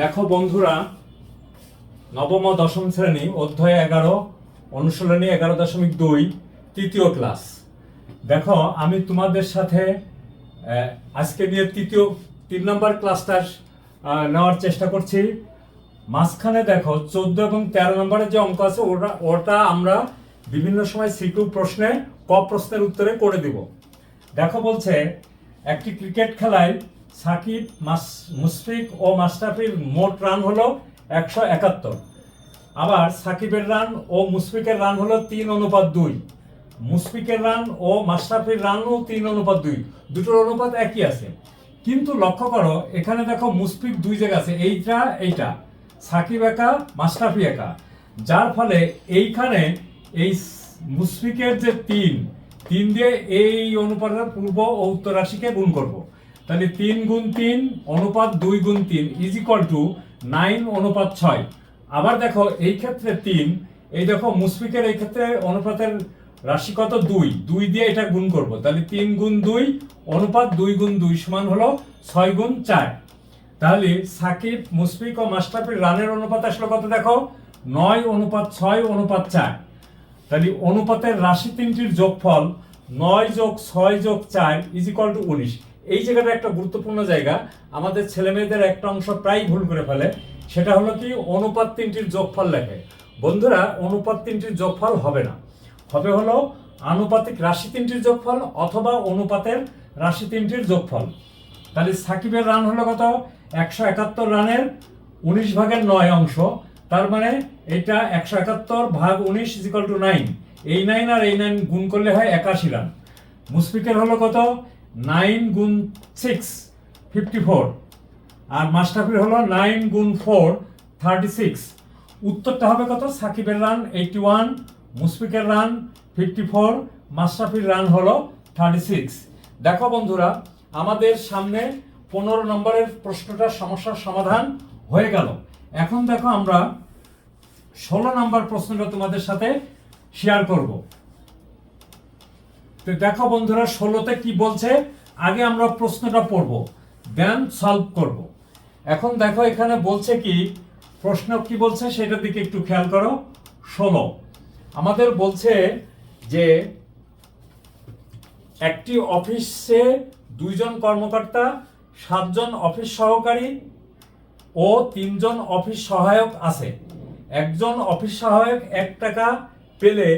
দেখো বন্ধুরা, নবম দশম শ্রেণি, অধ্যায় এগারো, অনুশীলনী এগারো দশমিক দুই, তৃতীয় ক্লাস। দেখো, আমি তোমাদের সাথে আজকে নিয়ে তৃতীয়, তিন নম্বর ক্লাসটা নেওয়ার চেষ্টা করছি। মাঝখানে দেখো, চোদ্দ এবং তেরো নম্বরের যে অঙ্ক আছে ওটা ওটা আমরা বিভিন্ন সময় সিকিউ প্রশ্নে, ক প্রশ্নের উত্তরে করে দিব। দেখো বলছে, একটি ক্রিকেট খেলায় সাকিব, মাস, মুশফিক ও মাস্টাফির মোট রান হলো একশো একাত্তর। আবার সাকিবের রান ও মুশফিকের রান হলো তিন অনুপাত দুই। মুশফিকের রান ও মাস্টাফির রানও তিন অনুপাত দুই। দুটোর অনুপাত একই আছে। কিন্তু লক্ষ্য করো, এখানে দেখো মুশফিক দুই জায়গা আছে, এইটা এইটা। সাকিব একা মাস্টাফি একা। যার ফলে এইখানে এই মুশফিকের যে তিন তিন দিয়ে এই অনুপাতের পূর্ব ও উত্তর রাশিকে গুণ করব। তাহলে তিন গুণ তিন অনুপাত দুই গুণ তিন ইজ ইকুয়াল টু নাইন অনুপাত ছয়। আবার দেখো, এই ক্ষেত্রে তিন, এই দেখো মুশফিকের এই ক্ষেত্রে অনুপাতের রাশি কত? দুই। দুই দিয়ে এটা গুণ করব। তাহলে তিন গুণ দুই অনুপাত দুই গুণ দুই সমান হলো ছয় গুণ চার। তাহলে সাকিব মুশফিক ও মাস্টাফির রানের অনুপাত আসলো কত দেখো? নয় অনুপাত ছয় অনুপাত চার। তাহলে অনুপাতের রাশি তিনটির যোগফল নয় যোগ ছয় যোগ চার ইজ ইকাল টু উনিশ। এই জায়গাটা একটা গুরুত্বপূর্ণ জায়গা। আমাদের ছেলে মেয়েদের একটা অংশ প্রায় ভুল করে ফেলে। সেটা হলো কি, অনুপাত তিনটির যোগফল লেখে। বন্ধুরা, অনুপাত তিনটির যোগফল হবে না। হবে হলো আনুপাতিক রাশি তিনটির যোগফল অথবা অনুপাতের রাশি তিনটির যোগফল। তাহলে সাকিবের রান হলো কত? একশো একাত্তর রানের উনিশ ভাগের নয় অংশ। তার মানে এটা একশো একাত্তর ভাগ উনিশ ইজিক্যাল টু নাইন এই নাইন আর এই নাইন গুণ করলে হয় একাশি রান। মুশফিকের হলো কত? নাইন গুণ সিক্স, ফিফটি ফোর। আর মাস্টাফির হলো নাইন গুণ ফোর, থার্টি সিক্স। উত্তরটা হবে কত? সাকিবের run eighty one, মুশফিকের run fifty four Mustafiz run হলো থার্টি সিক্স। দেখো বন্ধুরা, আমাদের সামনে পনেরো নম্বরের প্রশ্নটার সমস্যার সমাধান হয়ে গেল। এখন দেখো আমরা ষোলো নম্বর প্রশ্নটা তোমাদের সাথে শেয়ার করব। তো দেখো বন্ধুরা, ষোলোতে কি বলছে? আগে আমরা প্রশ্নটা পড়ব দেন সলভ করব। এখন দেখো এখানে বলছে কি, প্রশ্ন কি বলছে সেটার দিকে একটু খেয়াল করো। ষোলো, আমাদের বলছে যে একটি অফিসে দুইজন কর্মকর্তা, সাতজন অফিস সহকারী ও তিনজন অফিস সহায়ক আছে। একজন অফিস সহায়ক এক টাকা পেলে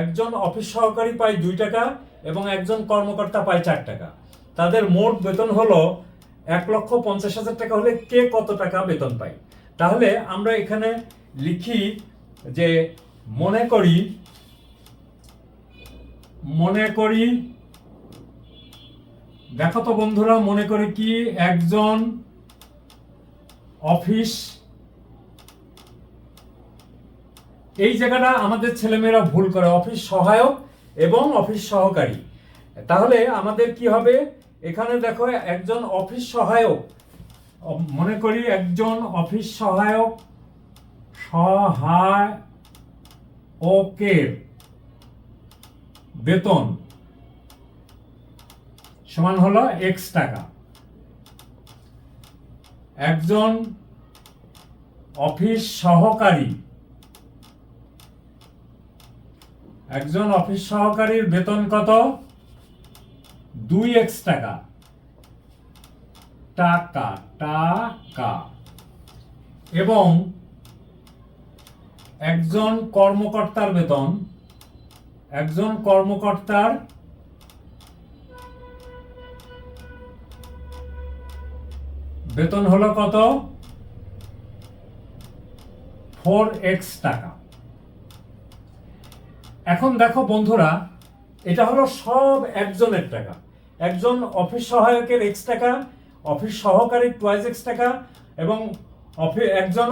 একজন অফিস সহকারী পায় দুই টাকা এবং একজন কর্মকর্তা পায় চার টাকা। তাদের মোট বেতন হলো এক লক্ষ পঞ্চাশ হাজার টাকা হলে কে কত টাকা বেতন পায়। তাহলে আমরা এখানে লিখি যে মনে করি মনে করি, দেখো তো বন্ধুরা, মনে করি কি একজন অফিস এই জায়গাটা আমাদের ছেলেমেয়েরা ভুল করে, অফিস সহায়ক এবং অফিস সহকারী। তাহলে আমাদের কি হবে? এখানে দেখো একজন অফিস সহায়ক মনে করি একজন অফিস সহায়ক সহায়কের বেতন সমান হলো এক্স টাকা। একজন অফিস সহকারী একজন অফিস সহকারীর বেতন কত? দুই এক্স টাকা। টাকা টাকা। এবং একজন কর্মকর্তার বেতন, একজন কর্মকর্তার বেতন হলো কত? ফোর এক্স টাকা। এখন দেখো বন্ধুরা, এটা হলো সব একজনের টাকা। একজন অফিস সহায়কের এক্স টাকা, অফিস সহকারী টুয়াইজ এক্স টাকা এবং একজন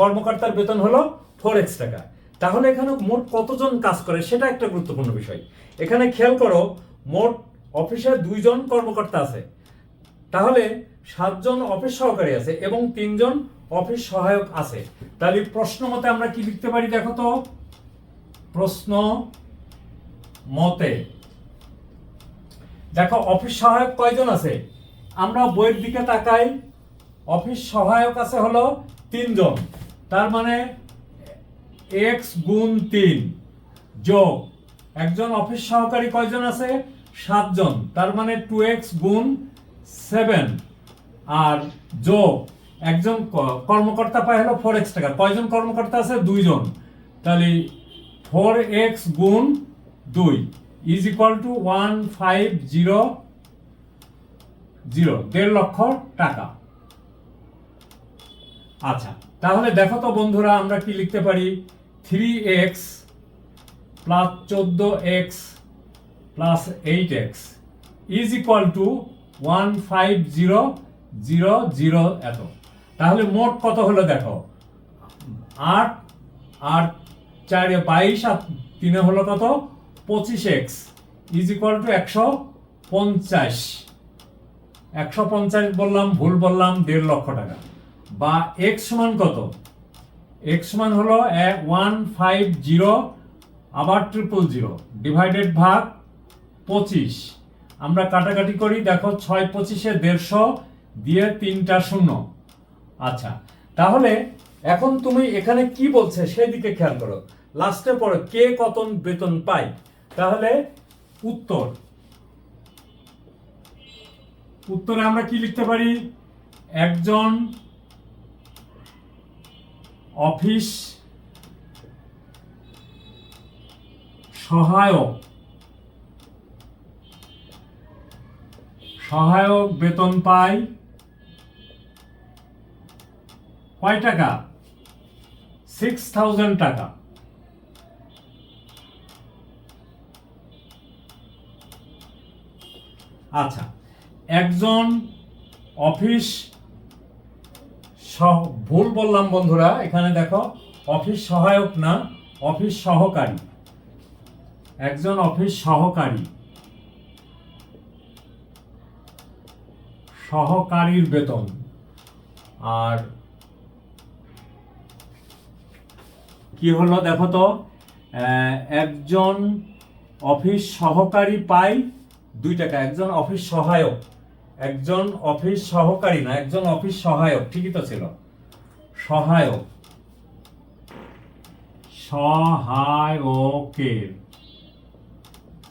কর্মকর্তার বেতন হলো ফোর এক্স টাকা। তাহলে এখানে মোট কতজন কাজ করে সেটা একটা গুরুত্বপূর্ণ বিষয়। এখানে খেয়াল করো, মোট অফিসে দুইজন কর্মকর্তা আছে। তাহলে সাতজন অফিস সহকারী আছে এবং তিনজন অফিস সহায়ক আছে। তাহলে প্রশ্ন মতে আমরা কি লিখতে পারি দেখো তো? প্রশ্ন মতে। দেখো, অফিস সহায়ক কয়জন আছে? আমরা বইয়ের দিকে তাকাই, অফিস সহায়ক আছে হলো তিনজন। তার মানে এক্স গুণ তিন যোগ। একজন অফিস সহকারী কয়জন আছে? সাতজন। তার মানে টু এক্স গুণ সেভেন। আর যোগ, একজন কর্মকর্তা পায় হলো ফোর এক্স টাকা। কয়জন কর্মকর্তা আছে? দুইজন। তাহলে ফোর এক্স গুণ দুই is equal to one five zero zero দেড় লক্ষ টাকা। আচ্ছা তাহলে দেখো তো বন্ধুরা, আমরা কি লিখতে পারি? থ্রি এক্স প্লাস চোদ্দ X plus eight X is equal to one five zero zero zero এত। তাহলে মোট কত হলো দেখো? আট আর চারে বাইশ আর তিনে হলো কত? পঁচিশ এক্স ইজ ইকুয়াল টু একশো পঞ্চাশ। একশো পঞ্চাশ বললাম, ভুল বললাম, দেড় লক্ষ টাকা। বা এক্স সমান কত? এক্স সমান হলো ওয়ান ফাইভ জিরো আবার ট্রিপল জিরো ডিভাইডেড ভাগ পঁচিশ। আমরা কাটাকাটি করি, দেখো ছয় পঁচিশে দেড়শো দিয়ে তিনটা শূন্য। আচ্ছা তাহলে এখন তুমি এখানে কি বলছে সেদিকে খেয়াল করো। লাস্টে পরে কে কত বেতন পায়? তাহলে উত্তর। উত্তরে আমরা কি লিখতে পারি? একজন অফিস সহায়ক সহায়ক বেতন পায় কয় টাকা? সিক্স থাউজেন্ড টাকা। আচ্ছা একজন অফিস সহ ভুল বললাম বন্ধুরা, এখানে দেখো, অফিস সহায়ক না, অফিস সহকারী। একজন অফিস সহকারী। সহকারীর বেতন। আর কি হলো দেখো তো? একজন অফিস সহকারী পায় দুই টাকা, একজন অফিস সহায়ক, একজন অফিস সহকারী না, একজন অফিস সহায়ক, ঠিকই তো ছিল। সহায়ক। সহায়কের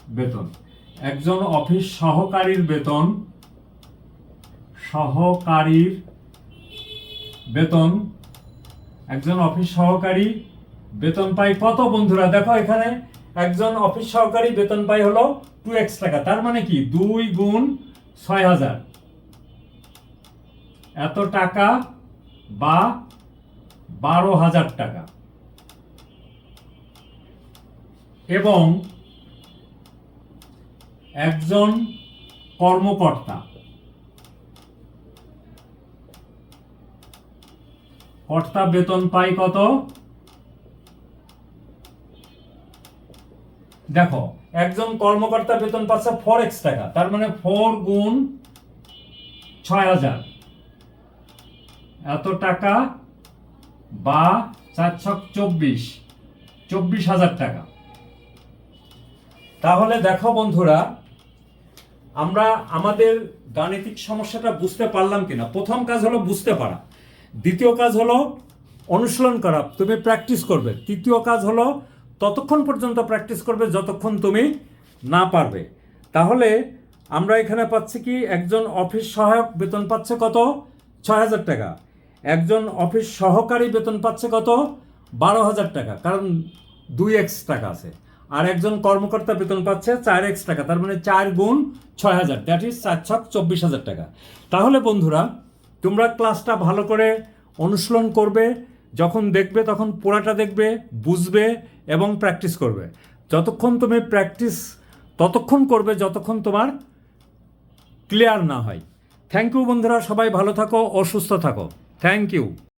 বেতন। একজন অফিস সহকারীর বেতন সহকারীর বেতন, একজন অফিস সহকারী বেতন পাই কত বন্ধুরা? দেখো এখানে একজন অফিস সহকারী বেতন পাই হলো টু এক্স টাকা। তার মানে কি? দুই গুণ ছয় হাজার। এত টাকা বা বারো হাজার টাকা। এবং একজন কর্মকর্তা। কর্তা বেতন পায় কত? দেখো, একজন কর্মকর্তা বেতন পাচ্ছে ফোর এক্স টাকা, তার মানে ফোর গুণ ছয় হাজার। এত টাকা বা চার ছক চব্বিশ চব্বিশ হাজার টাকা। তাহলে দেখো বন্ধুরা, আমরা আমাদের গাণিতিক সমস্যাটা বুঝতে পারলাম কিনা। প্রথম কাজ হলো বুঝতে পারা। দ্বিতীয় কাজ হলো অনুশীলন করা। তুমি প্র্যাকটিস করবে। তৃতীয় কাজ হলো ততক্ষণ পর্যন্ত প্র্যাকটিস করবে যতক্ষণ তুমি না পারবে। তাহলে আমরা এখানে পাচ্ছি কি, একজন অফিস সহায়ক বেতন পাচ্ছে কত? ছয় হাজার টাকা। একজন অফিস সহকারী বেতন পাচ্ছে কত? বারো হাজার টাকা, কারণ দুই এক্স টাকা আছে। আর একজন কর্মকর্তা বেতন পাচ্ছে চার এক্স টাকা, তার মানে চার গুণ ছয় হাজার দ্যাট ইজ চার ছক চব্বিশ হাজার টাকা। তাহলে বন্ধুরা, তোমরা ক্লাসটা ভালো করে অনুশীলন করবে যখন দেখবে, তখন পোড়াটা দেখবে, বুঝবে এবং প্র্যাকটিস করবে। যতক্ষণ তুমি প্র্যাকটিস ততক্ষণ করবে যতক্ষণ তোমার ক্লিয়ার না হয়। থ্যাংক ইউ বন্ধুরা, সবাই ভালো থাকো অসুস্থ সুস্থ থাকো। Thank you